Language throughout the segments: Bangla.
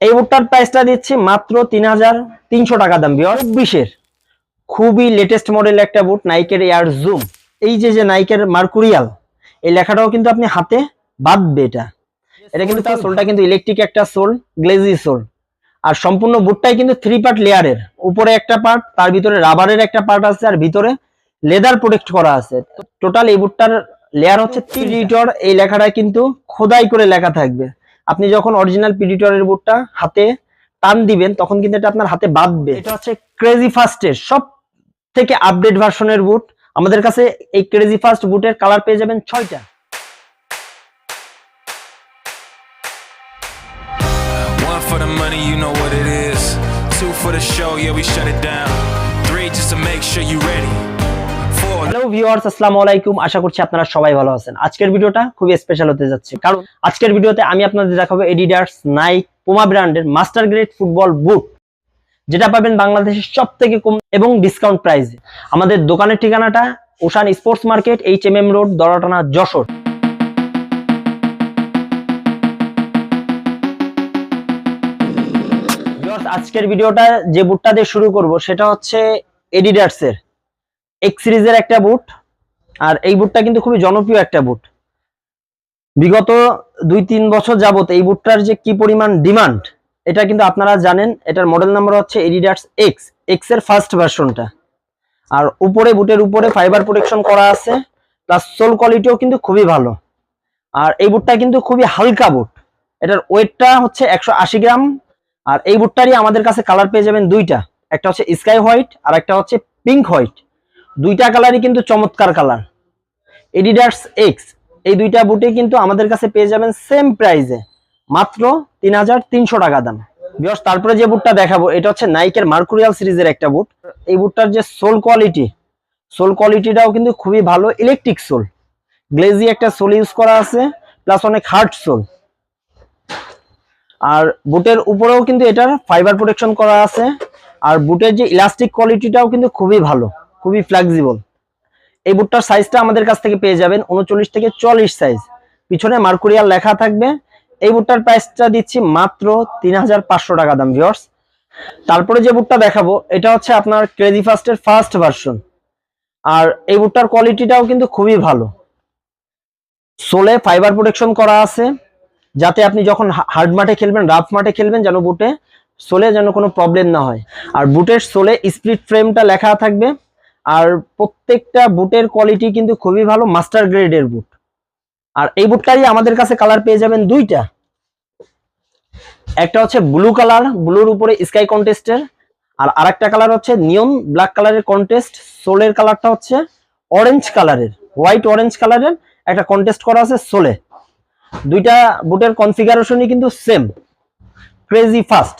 এই বুটটার প্রাইসটা দিচ্ছি মাত্র তিন হাজার তিনশো টাকা দাম বিয়ার বিশের খুবই লেটেস্ট মডেল একটা বুট নাইকের এয়ার জুম এই যে যে নাইকের মার্কুরিয়াল এই লেখাটাও কিন্তু আপনি হাতে বাঁধবে এটা। এটা কিন্তু তার সোলটা কিন্তু ইলেকট্রিক একটা সোল গ্লেজি সোল আর সম্পূর্ণ বুটটাই কিন্তু থ্রি পার্ট লেয়ারের উপরে একটা পার্ট তার ভিতরে রাবারের একটা পার্ট আছে আর ভিতরে লেদার প্রোটেক্ট করা আছে। টোটাল এই বুটটার লেয়ার হচ্ছে পিডিটর এই লেখাটা কিন্তু খোদাই করে লেখা থাকবে। আপনি যখন অরিজিনাল পিডিটরের বুটটা হাতে টান দিবেন তখন কিন্তু এটা আপনার হাতে বাঁধবে এটা হচ্ছে ক্রেজি ফার্স্টের সব থেকে আপডেট ভার্সনের বুট আমাদের কাছে এই ক্রেজি ফার্স্ট বুটের কালার পেয়ে যাবেন ছয়টা for the money, you know what it is. Two for the show, yeah, we shut it down. Three just to make sure you ready. Hello viewers আসসালামু আলাইকুম। আশা করছি আপনারা সবাই ভালো আছেন। আজকের ভিডিওটা খুবই স্পেশাল হতে যাচ্ছে। কারণ আজকের ভিডিওতে আমি আপনাদের দেখাবো এডিডাস নাইক পুমা ব্র্যান্ডের মাস্টার গ্রেড ফুটবল বুট যেটা পাবেন বাংলাদেশের সব থেকে কম এবং ডিসকাউন্ট প্রাইসে আমাদের দোকানের ঠিকানাটা Ocean Sports market H M M road Dhoratana Jashore. আজকের ভিডিওটা যে বুটটা দিয়ে শুরু করব, সেটা হচ্ছে এডিডাসের এক্স সিরিজের একটা বুট আর এই বুটটা কিন্তু খুবই জনপ্রিয় একটা বুট বিগত দুই তিন বছর যাবত এই বুটটার যে কি পরিমাণ ডিমান্ড এটা কিন্তু আপনারা জানেন, এটার মডেল নাম্বার হচ্ছে এডিডাস এক্স এক্সের ফার্স্ট ভার্সনটা আর উপরে বুটের উপরে ফাইবার প্রোটেকশন করা আছে প্লাস সোল কোয়ালিটিও কিন্তু খুবই ভালো। আর এই বুটটা কিন্তু খুবই হালকা বুট এটার ওয়েটটা হচ্ছে একশো আশি গ্রাম, আর এই বুটটারই আমাদের কাছে কালার পেয়ে যাবেন দুইটা। একটা হচ্ছে স্কাই হোয়াইট আর একটা হচ্ছে পিঙ্ক হোয়াইট দুইটা কালারই কিন্তু চমৎকার কালার। এডিডাস এক্স এই দুইটা বুটে কিন্তু আমাদের কাছে পেয়ে যাবেন সেম প্রাইসে মাত্র তিন হাজার তিনশো টাকা দাম। বিকজ তারপরে যে বুটটা দেখাবো, এটা হচ্ছে নাইকের মার্কুরিয়াল সিরিজের একটা বুট এই বুটটার যে সোল কোয়ালিটি সোল কোয়ালিটিটাও কিন্তু খুবই ভালো ইলেকট্রিক সোল গ্লেজি একটা সোল ইউজ করা আছে প্লাস অনেক হার্ড সোল আর বুটের উপরেও কিন্তু এটার ফাইবার প্রোটেকশন করা আছে। আর বুটের যে ইলাস্টিক কোয়ালিটিটাও কিন্তু খুবই ভালো। খুবই ফ্লেক্সিবল এই বুটটার সাইজটা আমাদের কাছ থেকে পেয়ে যাবেন উনচল্লিশ থেকে চল্লিশ সাইজ পিছনে মার্কুরিয়াল লেখা থাকবে। এই বুটটার প্রাইসটা দিচ্ছি মাত্র তিন হাজার পাঁচশো টাকা দাম ভিওর্স তারপরে যে বুটটা দেখাবো, এটা হচ্ছে আপনার ক্রেজি ফার্স্টের ফার্স্ট ভার্সন আর এই বুটটার কোয়ালিটিটাও কিন্তু খুবই ভালো। সোলে ফাইবার প্রোটেকশন করা আছে। যাতে আপনি যখন হার্ড মাঠে খেলবেন রাফ মাঠে খেলবেন যেন বুটে সোলে যেন কোনো প্রবলেম না হয়। আর বুটের সোলে স্প্লিট ফ্রেমটা লেখা থাকবে। আর প্রত্যেকটা বুটের কোয়ালিটি কিন্তু খুবই ভালো মাস্টার গ্রেডের বুট। আর এই বুটটারই আমাদের কাছে কালার পেয়ে যাবেন দুইটা। একটা হচ্ছে ব্লু কালার ব্লুর উপরে স্কাই কন্টেস্টের আর আরেকটা কালার হচ্ছে নিয়ন ব্ল্যাক কালারের কন্টেস্ট সোলের কালারটা হচ্ছে অরেঞ্জ কালারের হোয়াইট অরেঞ্জ কালারের একটা কন্টেস্ট করা আছে সোলে দুইটা বুটের কনফিগারেশনই কিন্তু সেম ক্রেজি ফাস্ট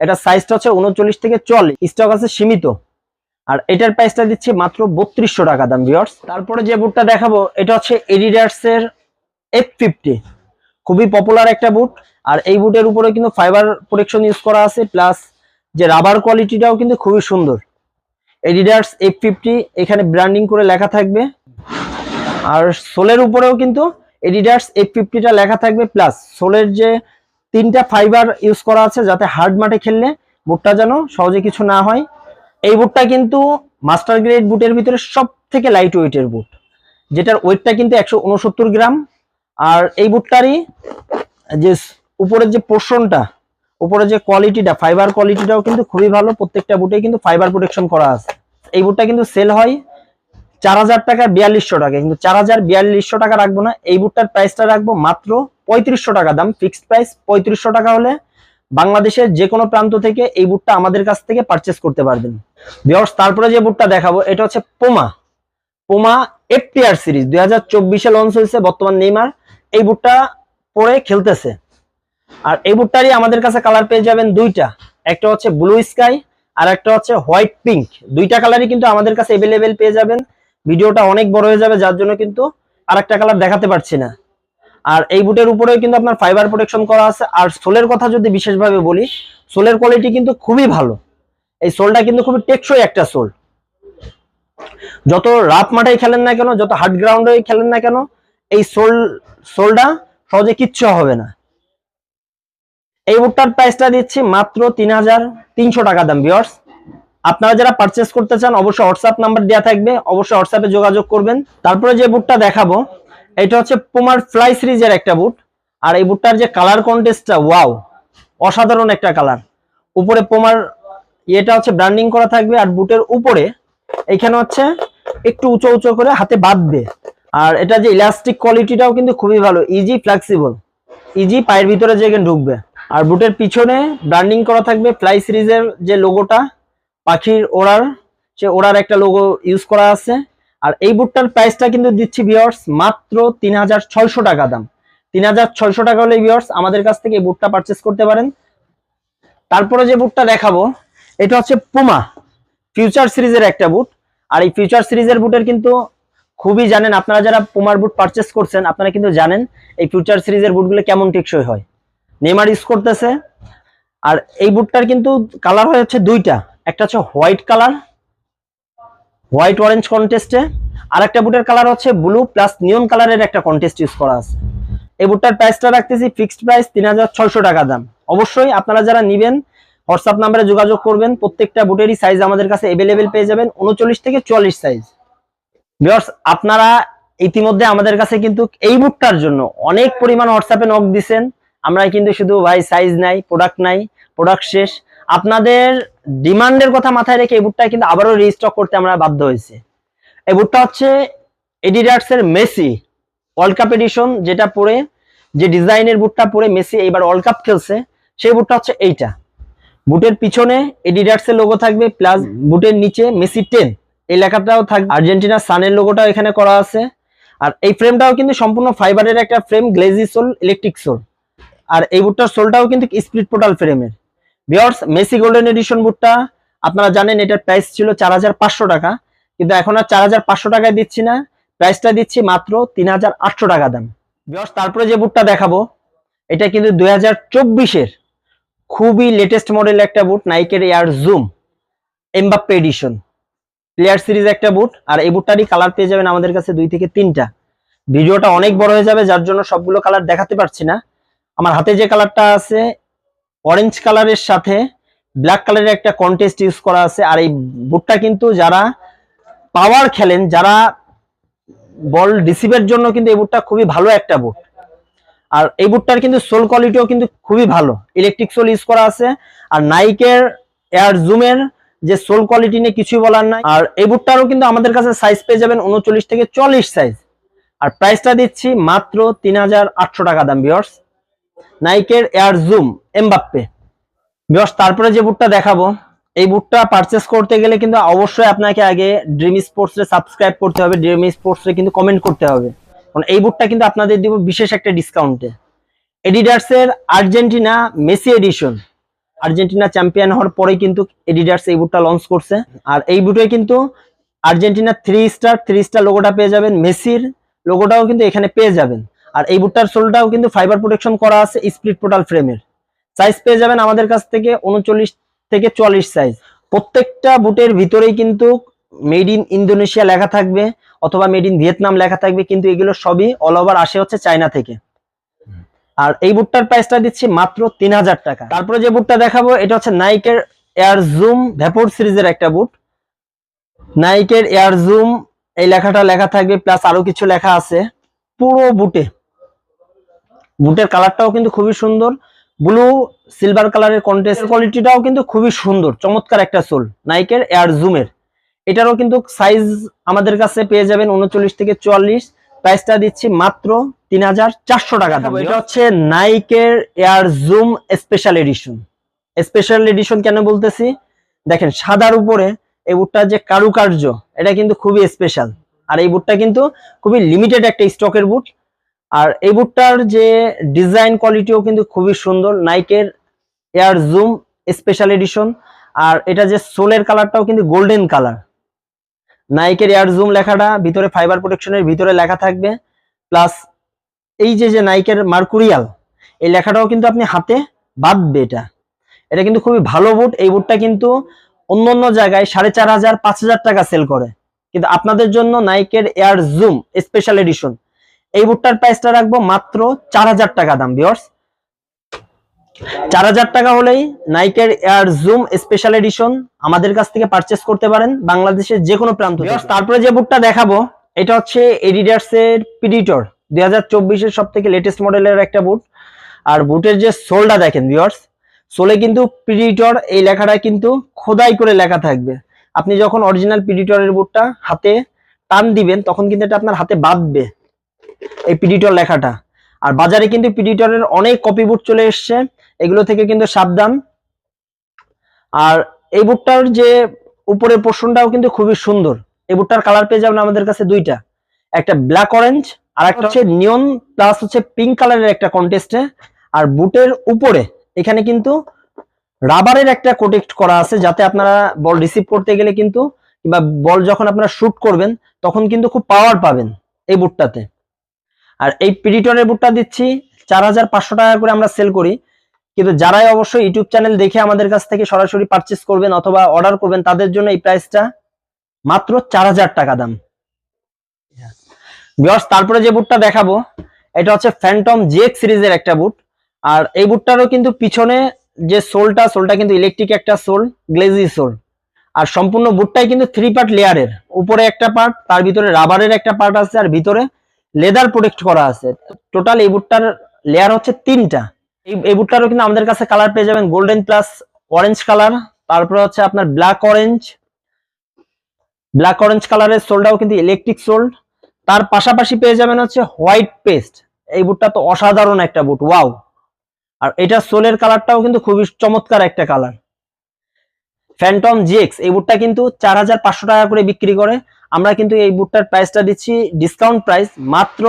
এটা সাইজটা হচ্ছে উনচল্লিশ থেকে চল্লিশ স্টক আছে সীমিত। আর এটার প্রাইসটা দিচ্ছি মাত্র বত্রিশশো টাকা দাম ভিওর্স তারপরে যে বুটটা দেখাবো, এটা হচ্ছে এডিডাস এর এফ ফিফটি খুবই পপুলার একটা বুট আর এই বুটের উপরে কিন্তু ফাইবার প্রোটেকশন ইউজ করা আছে প্লাস যে রাবার কোয়ালিটিটাও কিন্তু খুবই সুন্দর। এডিডাস এফ ফিফটি এখানে ব্র্যান্ডিং করে লেখা থাকবে। আর সোলের উপরেও কিন্তু এডিডাস এফ ফিফটিটা লেখা থাকবে প্লাস সোলের যে তিনটা ফাইবার ইউজ করা আছে, যাতে হার্ড মাঠে খেললে বুটটা যেন সহজে কিছু না হয়। এই বুটটা কিন্তু মাস্টার গ্রেড বুটের ভিতরে সব থেকে লাইট ওয়েটের বুট যেটার ওয়েটটা কিন্তু একশো উনসত্তর গ্রাম। আর এই বুটটারই যে উপরের যে পোর্শনটা উপরের যে কোয়ালিটিটা ফাইবার কোয়ালিটিটাও কিন্তু খুবই ভালো। প্রত্যেকটা বুটে কিন্তু ফাইবার প্রোটেকশন করা আছে। এই বুটটা কিন্তু সেল হয় চার হাজার টাকা বিয়াল্লিশশো টাকা কিন্তু চার হাজার বিয়াল্লিশশো টাকা রাখব না, এই বুটটার প্রাইসটা রাখব মাত্র পঁয়ত্রিশশো টাকা দাম। ফিক্সড প্রাইস পঁয়ত্রিশশো টাকা হলে বাংলাদেশের যে কোনো প্রান্ত থেকে এই বুটটা আমাদের কাছ থেকে পারচেস করতে পারবেন। বিয়র্স তারপরে যে বুটটা দেখাবো, এটা হচ্ছে পোমা পোমা এফটিআর সিরিজ দুই হাজার চব্বিশে লঞ্চ হয়েছে বর্তমান নেইমার এই বুটটা পরে খেলতেছে। আর এই বুটটারই আমাদের কাছে কালার পেয়ে যাবেন দুইটা। একটা হচ্ছে ব্লু স্কাই আর একটা হচ্ছে হোয়াইট পিঙ্ক দুইটা কালারই কিন্তু আমাদের কাছে এভেলেবেল পেয়ে যাবেন। ভিডিওটা অনেক বড় হয়ে যাবে, যার জন্য কিন্তু আর একটা কালার দেখাতে পারছি না। আর এই বুটের উপরেও কিন্তু আপনার ফাইবার প্রোটেকশন করা আছে। আর সোলের কথা যদি বিশেষভাবে বলি, সোলের কোয়ালিটি কিন্তু খুবই ভালো। এই সোলটা কিন্তু খুবই টেকসই একটা সোল। যত রাফ মাঠে খেলেন না কেন, যত হার্ড গ্রাউন্ডে খেলেন না কেন, এই সোল, সোলটা সহজে কিচ্ছু হবে না। এই বুটটার প্রাইসটা দিচ্ছি মাত্র তিন হাজার তিনশো টাকা দাম বিয়ার্স আপনারা যারা পারচেস করতে চান, অবশ্যই হোয়াটসঅ্যাপ নাম্বার দেওয়া থাকবে। অবশ্যই হোয়াটসঅ্যাপে যোগাযোগ করবেন। তারপরে যে বুটটা দেখাবো এটা হচ্ছে পুমার ফ্লাই সিরিজের একটা বুট আর এই বুটটার যে কালার কন্টেস্টটা ওয়াও অসাধারণ একটা কালার উপরে পোমার ইয়েটা হচ্ছে ব্র্যান্ডিং করা থাকবে আর বুটের উপরে এখানে হচ্ছে একটু উঁচু উঁচু করে হাতে বাঁধবে। আর এটা যে ইলাস্টিক কোয়ালিটিটাও কিন্তু খুবই ভালো ইজি ফ্লেক্সিবল ইজি পায়ের ভিতরে যে ঢুকবে। আর বুটের পিছনে ব্র্যান্ডিং করা থাকবে ফ্লাই সিরিজের যে লোগোটা পাখির ওড়ার, সে ওড়ার একটা লোগো ইউজ করা আছে। আর এই বুটটার প্রাইসটা কিন্তু দিচ্ছি ভিওর্স মাত্র তিন হাজার ছয়শো টাকা দাম। তিন হাজার ছয়শো টাকা হলে ভিওর্স আমাদের কাছ থেকে এই বুটটা পারচেস করতে পারেন। তারপরে যে বুটটা দেখাবো, এটা হচ্ছে পুমা ফিউচার সিরিজের একটা বুট। আর এই ফিউচার সিরিজের বুটের কিন্তু খুবই জানেন, আপনারা যারা পুমার বুট পারচেস করছেন, আপনারা কিন্তু জানেন এই ফিউচার সিরিজের বুটগুলো কেমন টেকসই হয়। নেমার ইউজ করতেছে। আর এই বুটটার কিন্তু কালার হয়ে হচ্ছে দুইটা, একটা হচ্ছে হোয়াইট কালার হোয়াইট অরেঞ্জ কন্টেস্টে আর একটা বুটের কালার হচ্ছে ব্লু, প্লাস নিয়ন কালারের একটা কন্টেস্ট ইউজ করা আছে। এই বুটটার প্রাইসটা রাখতেছি ফিক্সড প্রাইস তিন হাজার ছয়শো টাকা দাম। অবশ্যই আপনারা যারা নিবেন হোয়াটসঅ্যাপ নাম্বারে যোগাযোগ করবেন, প্রত্যেকটা বুটেরই সাইজ আমাদের কাছে অ্যাভেলেবেল পেয়ে যাবেন, উনচল্লিশ থেকে চুয়াল্লিশ সাইজ ভিউয়ার্স আপনারা ইতিমধ্যে আমাদের কাছে কিন্তু এই বুটটার জন্য অনেক পরিমাণ হোয়াটসঅ্যাপে নক দিছেন। আমরা কিন্তু শুধু ভাই সাইজ নাই প্রোডাক্ট নাই প্রোডাক্ট শেষ। আপনাদের ডিমান্ডের কথা মাথায় রেখে এই বুটটা কিন্তু আবারও রিস্টক করতে আমরা বাধ্য হয়েছি। এই বুটটা হচ্ছে এডিডার্স এর মেসি ওয়ার্ল্ড কাপ এডিশন যেটা পরে, যে ডিজাইনের বুটটা পরে মেসি এইবার ওয়ার্ল্ড কাপ খেলছে, সেই বুটটা হচ্ছে এইটা। বুটের পিছনে এডিডার্স এর লোগো থাকবে প্লাস বুটের নিচে মেসি টেন এই লেখাটাও থাকবে। আর্জেন্টিনা সানের লোগোটাও এখানে করা আছে। আর এই ফ্রেমটাও কিন্তু সম্পূর্ণ ফাইবারের একটা frame glazy sole electric sole আর এই বুটটার সোলটাও কিন্তু স্প্লিট পোর্টাল ফ্রেমের বিয়ার্স মেসি গোল্ডেন এডিশন বুটটা আপনারা জানেন এটার প্রাইস ছিল চার হাজার পাঁচশো টাকা, কিন্তু এখন আর চার হাজার পাঁচশো টাকায় দিচ্ছি না প্রাইসটা দিচ্ছি মাত্র তিন হাজার আটশো টাকা দাম। বিয়ার্স তারপরে যে বুটটা দেখাবো, এটা কিন্তু দুই হাজার চব্বিশের খুবই লেটেস্ট মডেল একটা boot নাইকের Air Zoom Mbappe edition player series একটা বুট আর এই বুটটারই কালার পেয়ে যাবেন আমাদের কাছে দুই থেকে তিনটা। ভিডিওটা অনেক বড় হয়ে যাবে, যার জন্য সবগুলো কালার দেখাতে পারছি না। আমার হাতে যে কালারটা আছে অরেঞ্জ কালারের সাথে ব্ল্যাক কালারের একটা কন্টেস্ট ইউজ করা আছে। আর এই বুটটা কিন্তু যারা পাওয়ার খেলেন, যারা বল রিসিভের জন্য কিন্তু এই বুটটা খুবই ভালো একটা বুট আর এই বুটটার কিন্তু সোল কোয়ালিটিও কিন্তু খুবই ভালো। ইলেকট্রিক সোল ইউজ করা আছে। আর নাইকের এয়ার জুমের যে সোল কোয়ালিটি নিয়ে কিছুই বলার নাই। আর এই বুটটারও কিন্তু আমাদের কাছে সাইজ পেয়ে যাবেন উনচল্লিশ থেকে চল্লিশ সাইজ আর প্রাইসটা দিচ্ছি মাত্র তিন হাজার আটশো টাকা দাম বিয়ার্স নাইকের এয়ার জুম, এমবাপ্পে। বিয়ার্স তারপরে যে বুটটা দেখাবো, এই বুটটা পারচেস করতে গেলে কিন্তু অবশ্যই আপনাকে আগে ড্রিম স্পোর্টস সাবস্ক্রাইব করতে হবে ড্রিম স্পোর্টস কিন্তু কমেন্ট করতে হবে। কারণ এই বুটটা কিন্তু আপনাদের দিব বিশেষ একটা ডিসকাউন্টে এডিডার্স এর Argentina Messi edition Argentina champion হওয়ার পরে কিন্তু এডিডার্স এই বুটটা লঞ্চ করছে। আর এই বুটে কিন্তু Argentina three star three star লোগোটা পেয়ে যাবেন মেসির লোগোটাও কিন্তু এখানে পেয়ে যাবেন। আর এই বুটটার সোলটাও কিন্তু ফাইবার প্রোটেকশন করা আছে স্প্লিট পোর্টাল ফ্রেমের সাইজ পেয়ে যাবেন আমাদের কাছ থেকে উনচল্লিশ থেকে চুয়াল্লিশ সাইজ প্রত্যেকটা বুটের ভিতরেই কিন্তু মেড ইন ইন্দোনেশিয়া লেখা থাকবে অথবা মেড ইন ভিয়েতনাম লেখা থাকবে, কিন্তু এগুলো সবই অল ওভার আসে হচ্ছে চায়না থেকে। আর এই বুটটার প্রাইসটা দিচ্ছি মাত্র তিন হাজার টাকা। তারপরে যে বুটটা দেখাবো, এটা হচ্ছে নাইকের এয়ার জুম ভ্যাপোর সিরিজের একটা বুট। নাইকের এয়ার জুম এই লেখাটা লেখা থাকবে প্লাস আরও কিছু লেখা আছে। পুরো বুটে। বুটের কালারটাও কিন্তু খুবই সুন্দর। ব্লু সিলভার কালারের কন্টেস্ট কোয়ালিটিটাও কিন্তু খুবই সুন্দর। চমৎকার একটা সোল নাইকের এয়ার জুমের এটারও কিন্তু সাইজ আমাদের কাছে পেয়ে যাবেন উনচল্লিশ থেকে চুয়াল্লিশ। প্রাইসটা দিচ্ছি মাত্র তিন হাজার চারশো টাকা দাম। এটা হচ্ছে নাইকের Air Zoom special edition special edition কেন বলতেছি? দেখেন সাদার উপরে এই বুটটার যে কারুকার্য এটা কিন্তু খুবই স্পেশাল আর এই বুটটা কিন্তু খুবই লিমিটেড একটা স্টকের বুট। আর এই বুটটার যে ডিজাইন কোয়ালিটিও কিন্তু খুবই সুন্দর, নাইকের এয়ার জুম স্পেশাল এডিশন। আর এটা যে সোলের কালারটাও কিন্তু গোল্ডেন কালার। নাইকের এয়ার জুম লেখাটা, ভিতরে ফাইবার প্রোটেকশনের ভিতরে লেখা থাকবে। প্লাস এই যে যে নাইকের মার্কুরিয়াল, এই লেখাটাও কিন্তু আপনি হাতে বাঁধবে এটা। এটা কিন্তু খুবই ভালো বুট। এই বুটটা কিন্তু অন্য অন্য জায়গায় সাড়ে চার হাজার, পাঁচ হাজার টাকা সেল করে। কিন্তু আপনাদের জন্য নাইকের এয়ার জুম স্পেশাল এডিশন। এই বুটটার প্রাইসটা রাখব মাত্র চার হাজার টাকা দাম বিয়র্স চার হাজার টাকা হলেই নাইকের এয়ার জুম স্পেশাল এডিশন আমাদের কাছ থেকে পারচেস করতে পারেন বাংলাদেশের যে কোনো প্রান্ত তারপরে যে বুটটা দেখাবো এটা হচ্ছে এডিডাস এর পিডিটর দুই হাজার চব্বিশের সব থেকে লেটেস্ট মডেলের একটা বুট। আর বুটের যে সোলটা দেখেন ভিউয়ার্স সোলে কিন্তু পিডিটর এই লেখাটা কিন্তু খোদাই করে লেখা থাকবে। আপনি যখন অরিজিনাল পিডিটরের বুটটা হাতে টান দিবেন তখন কিন্তু এটা আপনার হাতে বাঁধবে। এই পিডিটর লেখাটা। আর বাজারে কিন্তু পিডিটরের অনেক কপি বুট চলে এসছে। এগুলো থেকে কিন্তু সাবধান। আর এই বুটটার যে উপরের পোর্শনটাও কিন্তু খুবই সুন্দর। এই বুটটার কালার পেয়ে যাবেন আমাদের কাছে দুইটা। একটা ব্ল্যাক অরেঞ্জ আর একটা হচ্ছে নিয়ন প্লাস হচ্ছে পিঙ্ক কালারের একটা কন্টেস্টে আর বুটের উপরে, এখানে কিন্তু রাবারের একটা কোটেক্ট করা আছে, যাতে আপনারা বল রিসিভ করতে গেলে কিন্তু, কিংবা বল যখন আপনারা শুট করবেন, তখন কিন্তু খুব পাওয়ার পাবেন এই বুটটাতে আর এই পিডিটরের বুটটা দিচ্ছি চার হাজার পাঁচশো টাকা করে আমরা সেল করি। কিন্তু যারাই অবশ্যই ইউটিউব চ্যানেল দেখে আমাদের কাছ থেকে সরাসরি পারচেস করবেন অথবা অর্ডার করবেন, তাদের জন্য এই প্রাইসটা মাত্র চার হাজার টাকা দাম। বিয়স তারপরে যে বুটটা দেখাবো, এটা হচ্ছে ফ্যান্টম জেক সিরিজের একটা বুট আর এই বুটটারও কিন্তু পিছনে যে সোলটা সোলটা কিন্তু ইলেকট্রিক একটা সোল গ্লেজি সোল। আর সম্পূর্ণ বুটটাই কিন্তু থ্রি পার্ট লেয়ারের উপরে একটা পার্ট তার ভিতরে রাবারের একটা পার্ট আছে, আর ভিতরে লেদার প্রোটেক্ট করা আছে। টোটাল এই বুটটার লেয়ার হচ্ছে তিনটা। এই বুটটারও কিন্তু আমাদের কাছে কালার পেয়ে যাবেন গোল্ডেন প্লাস অরেঞ্জ কালার তারপরে হচ্ছে আপনার ব্ল্যাক অরেঞ্জ ব্ল্যাক অরেঞ্জ কালারের সোলটাও কিন্তু ইলেকট্রিক সোল তার পাশাপাশি পেয়ে যাবেন হচ্ছে হোয়াইট পেস্ট এই বুটটা তো অসাধারণ একটা বুট ওয়াও আর এটা সোলের কালারটাও কিন্তু খুবই চমৎকার একটা কালার ফ্যান্টম জিএক্স এই বুটটা কিন্তু চার হাজার পাঁচশো টাকা করে বিক্রি করে। আমরা কিন্তু এই বুটটার প্রাইসটা দিচ্ছি ডিসকাউন্ট প্রাইস মাত্র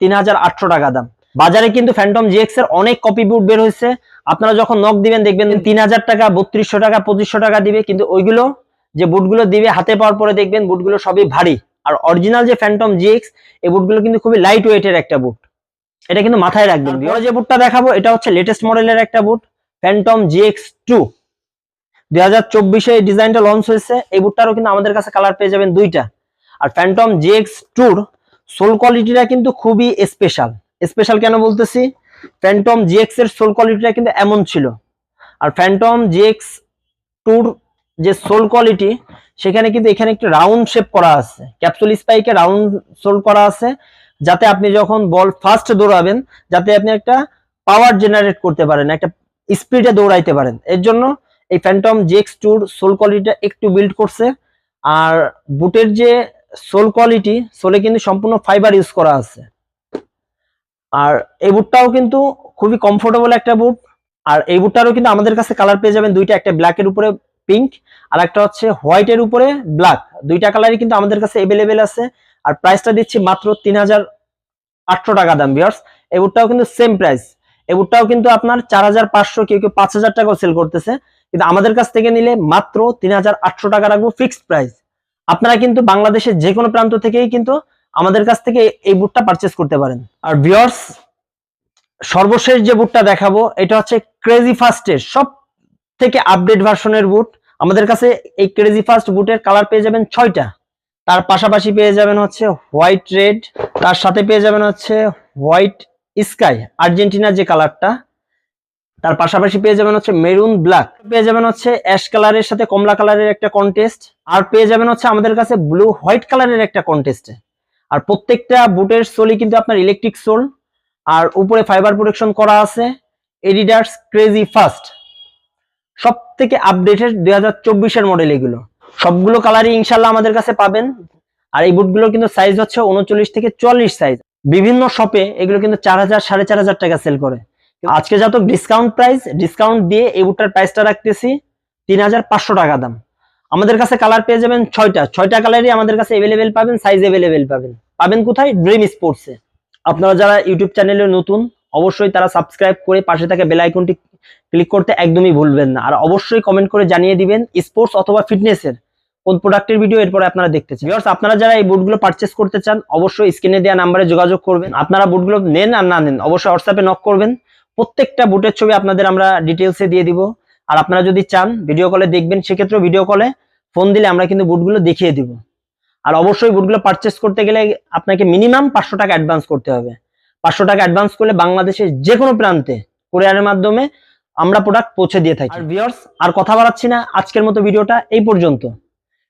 তিন হাজার আটশো টাকা দাম। বাজারে কিন্তু ফ্যান্টম জিএক্স এর অনেক কপি বুট বের হয়েছে। আপনারা যখন নক দিবেন দেখবেন তিন হাজার টাকা বত্রিশশো টাকা পঁচিশশো টাকা দিবে। কিন্তু ওইগুলো যে বুটগুলো দিবে হাতে পাওয়ার পরে দেখবেন বুটগুলো সবই ভারী। আর অরিজিনাল যে ফ্যান্টম জিএক্স এই বুটগুলো কিন্তু খুবই লাইট ওয়েটের একটা বুট। এটা কিন্তু মাথায় রাখবেন। এবার যে বুটটা দেখাবো এটা হচ্ছে লেটেস্ট মডেলের একটা বুট ফ্যান্টম জিএক্স টু দুই হাজার চব্বিশে ডিজাইনটা লঞ্চ হয়েছে। এই বুটটারও কিন্তু আমাদের কাছে কালার পেয়ে যাবেন দুইটা। আর ফ্যান্টম জিএক্স টুর সোল কোয়ালিটিটা কিন্তু খুবই স্পেশাল স্পেশাল কেন বলতেছি? ফ্যান্টম জিএক্স এর সোল কোয়ালিটিটা কিন্তু এমন ছিল। আর ফ্যান্টম জিএক্স টুর যে সোল কোয়ালিটি সেখানে কিন্তু এখানে একটু রাউন্ড শেপ করা আছে। ক্যাপসুল স্পাইকে রাউন্ড সোল করা আছে, যাতে আপনি যখন বল ফার্স্ট দৌড়াবেন, যাতে আপনি একটা পাওয়ার জেনারেট করতে পারেন, একটা স্পিডে দৌড়াইতে পারেন। এর জন্য এই ফ্যান্টম জেক্স টুর সোল কোয়ালিটিটা একটু বিল্ড করছে। আর বুটের যে সোল কোয়ালিটি, সোলে কিন্তু সম্পূর্ণ ফাইবার ইউজ করা আছে। আর এই বুটটাও কিন্তু খুবই কমফোর্টেবল একটা বুট। আর এই বুটটারও কিন্তু আমাদের কাছে কালার পেয়ে যাবেন দুইটা, একটা ব্ল্যাকের উপরে পিঙ্ক আর একটা হচ্ছে হোয়াইটের উপরে ব্ল্যাক দুইটা কালারই কিন্তু আমাদের কাছে এভেলেবেল আছে। আর প্রাইসটা দিচ্ছি মাত্র তিন হাজার আটশো টাকা দাম বিয়ার্স এই বুটটাও কিন্তু সেম প্রাইস এই বুটটাও কিন্তু আপনার চার হাজার পাঁচশো, কেউ কেউ পাঁচ হাজার টাকাও সেল করতেছে। কিন্তু আমাদের কাছ থেকে নিলে মাত্র তিন হাজার আটশো টাকা রাখব ফিক্সড প্রাইস আপনারা কিন্তু বাংলাদেশের যে কোনো প্রান্ত থেকেই কিন্তু আমাদের কাছ থেকে এই বুটটা পারচেস করতে পারেন। আর ভিওর্স সর্বশেষ যে বুটটা দেখাবো, এটা হচ্ছে ক্রেজি ফার্স্টের সব থেকে আপডেট ভার্সনের বুট। আমাদের কাছে এই ক্রেজি ফার্স্ট বুটের কালার পেয়ে যাবেন ছয়টা। তার পাশাপাশি পেয়ে যাবেন হচ্ছে হোয়াইট রেড তার সাথে পেয়ে যাবেন হচ্ছে হোয়াইট স্কাই আর্জেন্টিনার যে কালারটা তার পাশাপাশি পেয়ে যাবেন হচ্ছে মেরুন ব্ল্যাক। পেয়ে যাবেন হচ্ছে অ্যাশ কালারের সাথে কমলা কালারের একটা কন্টেস্ট আর পেয়ে যাবেন হচ্ছে আমাদের কাছে ব্লু হোয়াইট কালারের একটা কন্টেস্টে আর প্রত্যেকটা বুটের সোলই কিন্তু আপনার ইলেকট্রিক সোল আর উপরে ফাইবার প্রোটেকশন করা আছে এডিডাস ক্রেজি ফার্স্ট সব থেকে আপডেটেড দুই হাজার চব্বিশের মডেল এগুলো। সবগুলো কালারই ইনশাল্লাহ আমাদের কাছে পাবেন। আর এই বুটগুলোর কিন্তু সাইজ হচ্ছে উনচল্লিশ থেকে চল্লিশ সাইজ বিভিন্ন শপে এগুলো কিন্তু চার হাজার, সাড়ে চার হাজার টাকা সেল করে। আজকে যত ডিসকাউন্ট প্রাইস ডিসকাউন্ট দিয়ে এই বুটটার প্রাইসটা রাখতেছি তিন হাজার পাঁচশো টাকা দাম। আমাদের কাছে কালার পেয়ে যাবেন ছয়টা। ছয়টা কালারই আমাদের কাছে এভেলেবেল পাবেন সাইজ এভেলেবেল পাবেন। পাবেন কোথায়? ড্রিম স্পোর্টসে আপনারা যারা ইউটিউব চ্যানেলে নতুন অবশ্যই তারা সাবস্ক্রাইব করে পাশে থাকা বেল আইকনটি ক্লিক করতে একদমই ভুলবেন না। আর অবশ্যই কমেন্ট করে জানিয়ে দিবেন স্পোর্টস অথবা ফিটনেসের কোন প্রোডাক্টের ভিডিও এরপরে আপনারা দেখতে চান। Viewers, আপনারা যারা এই বুটগুলো পারচেস করতে চান অবশ্যই স্ক্রিনে দেওয়া নাম্বারে যোগাযোগ করবেন। আপনারা বুটগুলো নেন আর না নেন অবশ্যই হোয়াটসঅ্যাপে নক করবেন। প্রত্যেকটা বুটের ছবি আপনাদের আমরা ডিটেলসে দিয়ে দিব। আর আপনারা যদি চান ভিডিও কলে দেখবেন সেক্ষেত্রেও ভিডিও কলে ফোন দিলে আমরা কিন্তু বুটগুলো দেখিয়ে দিব। আর অবশ্যই বুটগুলো পারচেস করতে গেলে আপনাকে মিনিমাম পাঁচশো টাকা অ্যাডভান্স করতে হবে। পাঁচশো টাকা অ্যাডভান্স করলে বাংলাদেশের যে কোনো প্রান্তে কোরিয়ারের মাধ্যমে আমরা প্রোডাক্ট পৌঁছে দিয়ে থাকি। আর ভিউয়ার্স আর কথা বাড়াচ্ছি না আজকের মতো ভিডিওটা এই পর্যন্ত।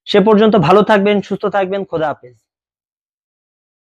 সে পর্যন্ত ভালো থাকবেন সুস্থ থাকবেন খোদা হাফেজ।